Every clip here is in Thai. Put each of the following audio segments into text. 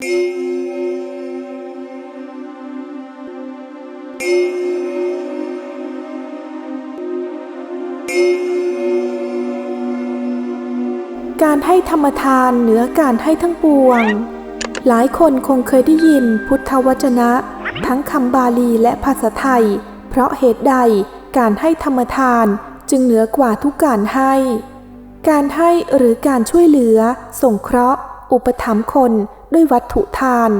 การให้ธรรมทานเหนือการให้ทั้งปวง หลายคนคงเคยได้ยินพุทธวจนะ ทั้งคำบาลีและภาษาไทย เพราะเหตุใดการให้ธรรมทานจึงเหนือกว่าทุกการให้ การให้หรือการช่วยเหลือ สงเคราะห์ อุปถัมภ์คนด้วยวัตถุทาน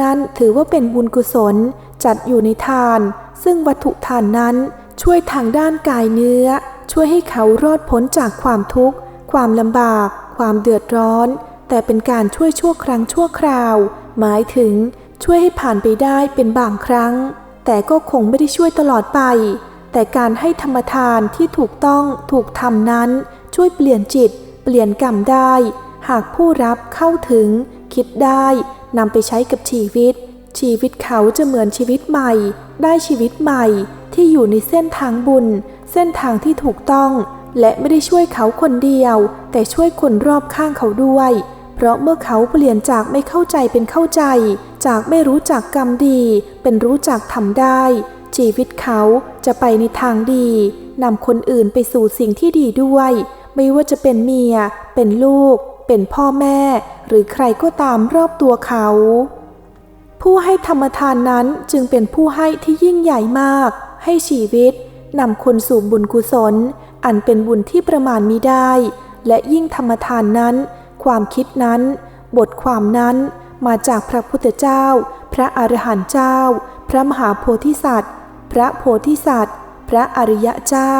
นั้นถือว่าเป็นบุญกุศลจัดอยู่ในทาน ซึ่งวัตถุทานนั้นช่วยทางด้านกายเนื้อ ช่วยให้เขารอดพ้นจากความทุกข์ ความลำบาก ความเดือดร้อน แต่เป็นการช่วยชั่วครั้งชั่วคราว หมายถึงช่วยให้ผ่านไปได้เป็นบางครั้ง แต่ก็คงไม่ได้ช่วยตลอดไป แต่การให้ธรรมทานที่ถูกต้องถูกทำนั้น ช่วยเปลี่ยนจิต เปลี่ยนกรรมได้ หากผู้รับเข้าถึง คิดได้นำไปใช้กับชีวิต ชีวิตเขาจะเหมือนชีวิตใหม่ ได้ชีวิตใหม่ ที่อยู่ในเส้นทางบุญ เส้นทางที่ถูกต้อง และไม่ได้ช่วยเขาคนเดียว แต่ช่วยคนรอบข้างเขาด้วย เพราะเมื่อเขาเปลี่ยนจากไม่เข้าใจเป็นเข้าใจ จากไม่รู้จักกรรมดี เป็นรู้จักทำได้ ชีวิตเขาจะไปในทางดีนำคนอื่นไปสู่สิ่งที่ดีด้วย ไม่ว่าจะเป็นเมีย เป็นลูก เป็นพ่อแม่หรือใครก็ตามรอบตัวเขา ผู้ให้ธรรมทานนั้นจึงเป็นผู้ให้ที่ยิ่งใหญ่มาก ให้ชีวิตนำคนสู่บุญกุศล อันเป็นบุญที่ประมาณมิได้ และยิ่งธรรมทานนั้น ความคิดนั้น บทความนั้นมาจากพระพุทธเจ้า พระอรหันต์เจ้า พระมหาโพธิสัตว์ พระโพธิสัตว์ พระอริยะเจ้า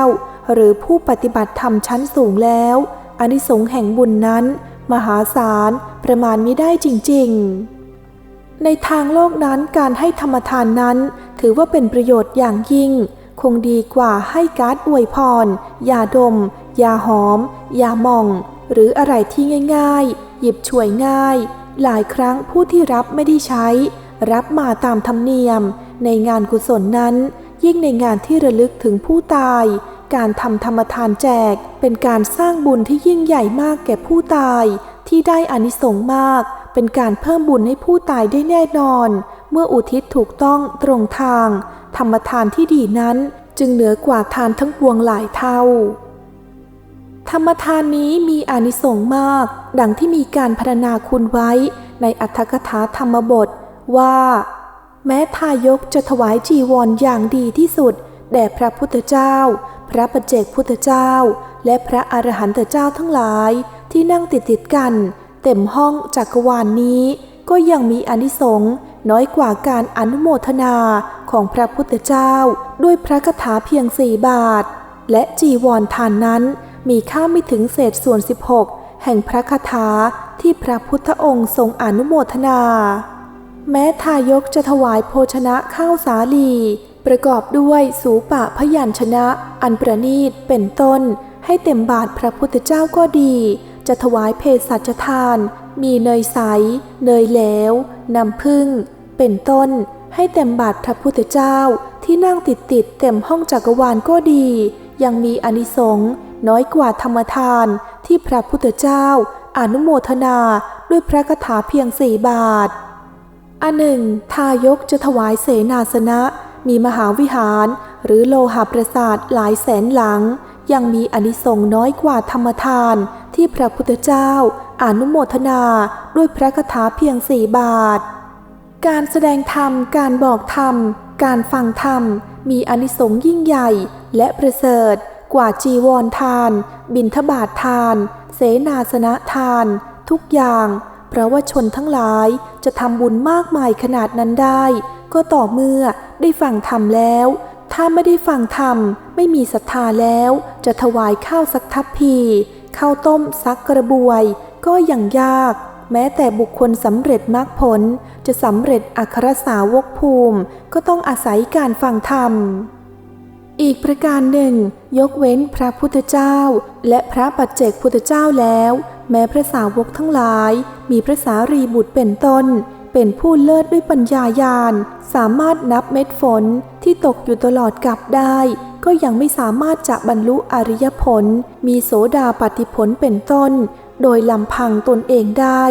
หรือผู้ปฏิบัติธรรมชั้นสูงแล้วอนิสงส์แห่งบุญนั้น มหาศาลประมาณไมิได้จริงๆ ในทางโลกนั้นการให้ธรรมทานนั้น ถือว่าเป็นประโยชน์อย่างยิ่ง คงดีกว่าให้การ์ดอวยพรยาดม ยาหอม ยาหม่อง หรืออะไรที่ง่ายๆ หยิบฉวยง่าย หลายครั้งผู้ที่รับไม่ได้ใช้ รับมาตามธรรมเนียม ในงานกุศลนั้น ยิ่งในงานที่ระลึกถึงผู้ตาย การทำธรรมทานแจกเป็นการสร้างบุญที่ยิ่งใหญ่มากแก่ผู้ตาย ที่ได้อานิสงส์มาก เป็นการเพิ่มบุญให้ผู้ตายได้แน่นอน เมื่ออุทิศถูกต้องตรงทาง ธรรมทานที่ดีนั้นจึงเหนือกว่าทานทั้งปวงหลายเท่า ธรรมทานนี้มีอานิสงส์มาก ดังที่มีการพรรณนาคุณไว้ในอัตถกถาธรรมบทว่า แม้ทายกจะถวายจีวรออย่างดีที่สุด แด่พระพุทธเจ้า พระปัจเจกพุทธเจ้า และพระอรหันตเจ้าทั้งหลายที่นั่งติดติดกัน เต็มห้องจักรวาลนนี้ ก็ยังมีอนิสงส์น้อยกว่าการอนุโมทนาของพระพุทธเจ้า ด้วยพระคาถาเพียงสี่บาท และจีวรทานนั้นมีค่าไม่ถึงเศษส่วน 16 แห่งพระคาถาที่พระพุทธองค์ทรงอนุโมทนา แม้ทายกจะถวายโภชนะข้าวสาลี ประกอบด้วยสูปะพยัญชนะ อันประณีตเป็นต้น ให้เต็มบาทพระพุทธเจ้าก็ดี จะถวายเพศสัจทาน มีเนยใส เนยเหลวน้ำผึ้งเป็นต้น ให้เต็มบาทพระพุทธเจ้าที่นั่งติดติดเต็มห้องจักรวาลก็ดี ยังมีอนิสงส์น้อยกว่าธรรมทานที่พระพุทธเจ้า อนุโมทนาด้วยพระคาถาเพียงสี่บาทอันหนึ่ง ทายกจะถวายเสนาสนะ มีมหาวิหาร หรือโลหะประสาทหลายแสนหลัง ยังมีอนิสงส์น้อยกว่าธรรมทาน ที่พระพุทธเจ้าอนุโมทนาด้วยพระคาถาเพียงสี่บาท การแสดงธรรม การบอกธรรม การฟังธรรม มีอนิสงส์ยิ่งใหญ่และประเสริฐกว่าจีวรทาน บิณฑบาตทาน เสนาสนะทาน ทุกอย่าง เพราะว่าชนทั้งหลายจะทำบุญมากมายขนาดนั้นได้ ก็ต่อเมื่อ ได้ฟังธรรมแล้ว ถ้าไม่ได้ฟังธรรม ไม่มีศรัทธาแล้ว จะถวายข้าวสักทัพพีข้าวต้มสักกระบวย ก็ยังยาก แม้แต่บุคคลสำเร็จมรรคผล จะสำเร็จอัครสาวกภูมิ ก็ต้องอาศัยการฟังธรรม อีกประการหนึ่ง ยกเว้นพระพุทธเจ้า และพระปัจเจกพุทธเจ้าแล้ว แม้พระสาวกทั้งหลาย มีพระสารีบุตรเป็นต้น เป็นผู้เลิศด้วยปัญญายาณ สามารถนับเม็ดฝนที่ตกอยู่ตลอดกับได้ ก็ยังไม่สามารถจะบรรลุอริยผล มีโสดาปฏิผลเป็นต้น โดยลำพังตนเองได้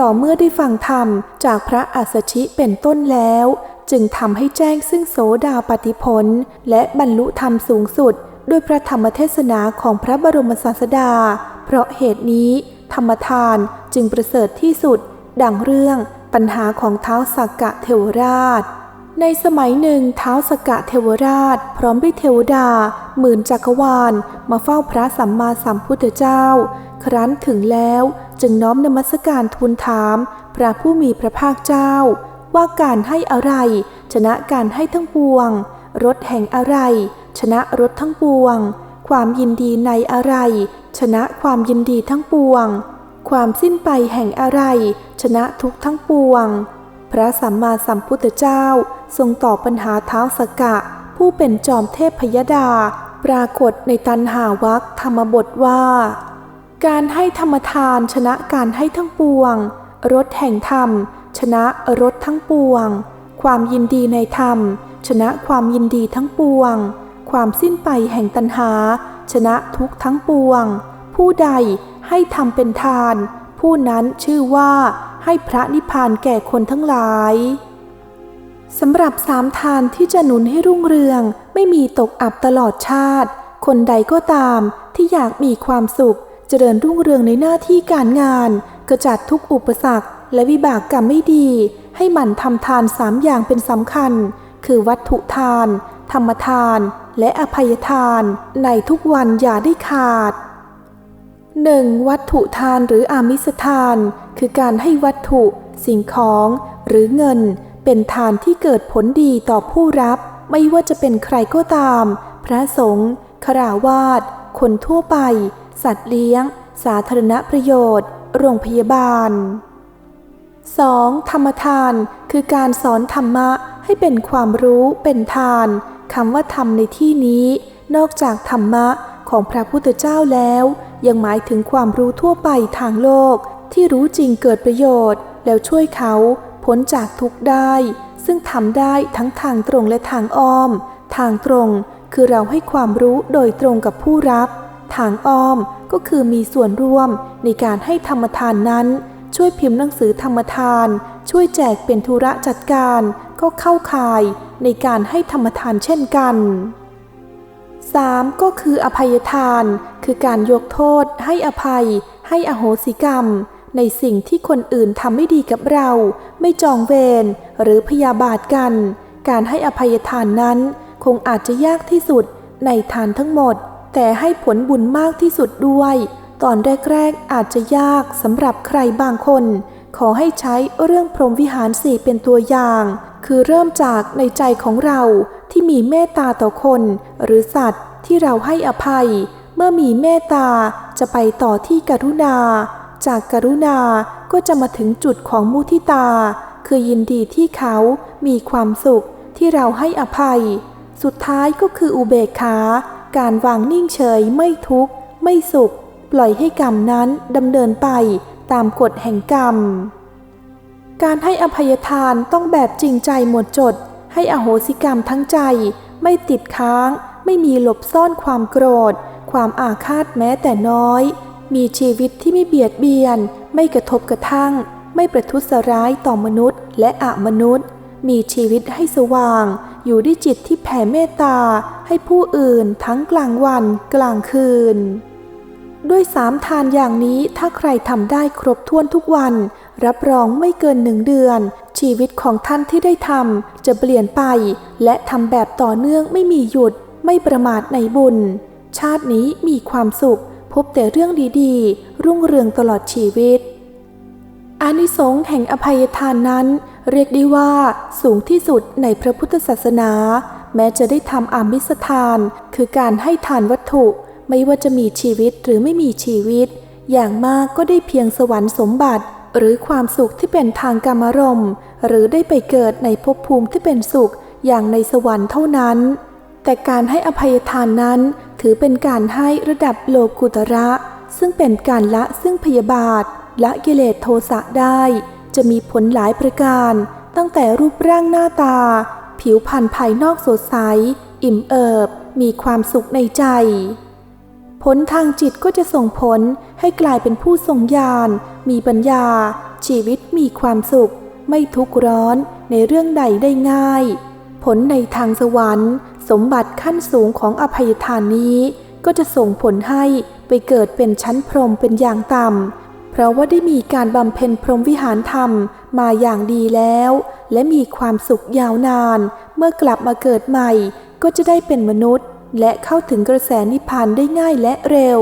ต่อเมื่อได้ฟังธรรมจากพระอัสสชิเป็นต้นแล้ว จึงทำให้แจ้งซึ่งโสดาปฏิผล และบรรลุธรรมสูงสุด ด้วยพระธรรมเทศนาของพระบรมศาสดา เพราะเหตุนี้ ธรรมทานจึงประเสริฐที่สุด ดังเรื่อง ปัญหาของเท้าสักกะเทวราช ในสมัยหนึ่งเท้าสกกะเทวราช พร้อมด้วยเทวดา หมื่นจักรวาล มาเฝ้าพระสัมมาสัมพุทธเจ้า ครั้นถึงแล้วจึงน้อมนมัสการทูลถาม พระผู้มีพระภาคเจ้า ว่าการให้อะไร ชนะการให้ทั้งปวงรถแห่งอะไร ชนะรถทั้งปวง ความยินดีในอะไร ชนะความยินดีทั้งปวง ความสิ้นไปแห่งอะไร ชนะทุกทั้งปวง พระสัมมาสัมพุทธเจ้า ทรงตอบปัญหาเท้าสกะ ผู้เป็นจอมเทพพยดา ปรากฏในตันหาวักธรรมบทว่า การให้ธรรมทานชนะการให้ทั้งปวง รถแห่งธรรม ชนะรถทั้งปวง ความยินดีในธรรม ชนะความยินดีทั้งปวง ความสิ้นไปแห่งตัณหา ชนะทุกทั้งปวง ผู้ใดให้ทำเป็นทาน ผู้นั้นชื่อว่าให้พระนิพพานแก่คนทั้งหลายสำหรับสามทานที่จะหนุนให้รุ่งเรือง ไม่มีตกอับตลอดชาติ คนใดก็ตามที่อยากมีความสุขเจริญรุ่งเรืองในหน้าที่การงานกระจัดทุกอุปสรรค และวิบากกรรมไม่ดี ให้หมั่นทำทานสามอย่างเป็นสำคัญ คือวัตถุทาน ธรรมทาน และอภัยทาน ในทุกวันอย่าได้ขาด 1. วัตถุทานหรืออามิสทาน คือการให้วัตถุ สิ่งของ หรือเงิน เป็นทานที่เกิดผลดีต่อผู้รับ ไม่ว่าจะเป็นใครก็ตาม พระสงฆ์คราวาสคนทั่วไป สัตว์เลี้ยง สาธารณประโยชน์ โรงพยาบาล 2. ธรรมทาน คือการสอนธรรมะให้เป็นความรู้เป็นทานคำว่าธรรมในที่นี้ นอกจากธรรมะของพระพุทธเจ้าแล้ว ยังหมายถึงความรู้ทั่วไปทางโลก ที่รู้จริงเกิดประโยชน์ แล้วช่วยเขาพ้นจากทุกข์ได้ ซึ่งทำได้ทั้งทางตรงและทางอ้อม ทางตรงคือเราให้ความรู้โดยตรงกับผู้รับ ทางอ้อมก็คือมีส่วนร่วมในการให้ธรรมทานนั้น ช่วยพิมพ์หนังสือธรรมทาน ช่วยแจกเป็นธุระจัดการ ก็เข้าข่ายในการให้ธรรมทานเช่นกัน 3. ก็คืออภัยทาน คือการยกโทษ ให้อภัย ให้อโหสิกรรม ในสิ่งที่คนอื่นทำไม่ดีกับเรา ไม่จองเวรหรือพยาบาทกัน การให้อภัยทานนั้น คงอาจจะยากที่สุดในทานทั้งหมด แต่ให้ผลบุญมากที่สุดด้วย ตอนแรกๆอาจจะยากสำหรับใครบางคน ขอให้ใช้เรื่องพรหมวิหารสี่เป็นตัวอย่าง คือเริ่มจากในใจของเราที่มีเมตตาต่อคน หรือสัตว์ที่เราให้อภัย เมื่อมีเมตตาจะไปต่อที่กรุณา จากกรุณาก็จะมาถึงจุดของมุทิตา คือยินดีที่เขามีความสุขที่เราให้อภัย สุดท้ายก็คืออุเบกขา การวางนิ่งเฉยไม่ทุกข์ ไม่สุข ปล่อยให้กรรมนั้นดำเนินไปตามกฎแห่งกรรม การให้อภัยทานต้องแบบจริงใจหมดจด ให้อโหสิกรรมทั้งใจ ไม่ติดค้าง ไม่มีหลบซ่อนความโกรธ ความอาฆาตแม้แต่น้อย มีชีวิตที่ไม่เบียดเบียน ไม่กระทบกระทั่ง ไม่ประทุษร้ายต่อมนุษย์ และอมนุษย์ มีชีวิตให้สว่าง อยู่ด้วยจิตที่แผ่เมตตา ให้ผู้อื่นทั้งกลางวันกลางคืน ด้วยสามทานอย่างนี้ถ้าใครทำได้ครบถ้วนทุกวัน รับรองไม่เกินหนึ่งเดือน ชีวิตของท่านที่ได้ทำจะเปลี่ยนไป และทำแบบต่อเนื่องไม่มีหยุด ไม่ประมาทในบุญ ชาตินี้มีความสุข พบแต่เรื่องดีๆ รุ่งเรืองตลอดชีวิต อานิสงส์แห่งอภัยทานนั้น เรียกได้ว่าสูงที่สุดในพระพุทธศาสนา แม้จะได้ทำอามิสทาน คือการให้ทานวัตถุ ไม่ว่าจะมีชีวิตหรือไม่มีชีวิต อย่างมากก็ได้เพียงสวรรค์สมบัติ หรือความสุขที่เป็นทางกรรมรม หรือได้ไปเกิดในภพภูมิที่เป็นสุขอย่างในสวรรค์เท่านั้น แต่การให้อภัยทานนั้นถือเป็นการให้ระดับโลกุตระ ซึ่งเป็นการละซึ่งพยาบาทละกิเลสโทสะได้ จะมีผลหลายประการ ตั้งแต่รูปร่างหน้าตา ผิวพรรณภายนอกสดใส อิ่มเอิบ มีความสุขในใจ ผลทางจิตก็จะส่งผลให้กลายเป็นผู้ทรงญาณมีปัญญา ชีวิตมีความสุข ไม่ทุกข์ร้อนในเรื่องใดได้ง่าย ผลในทางสวรรค์ สมบัติขั้นสูงของอภัยทานนี้ ก็จะส่งผลให้ไปเกิดเป็นชั้นพรหมเป็นอย่างต่ำ เพราะว่าได้มีการบำเพ็ญพรหมวิหารธรรมมาอย่างดีแล้ว และมีความสุขยาวนาน เมื่อกลับมาเกิดใหม่ ก็จะได้เป็นมนุษย์ และเข้าถึงกระแสนิพพานได้ง่ายและเร็ว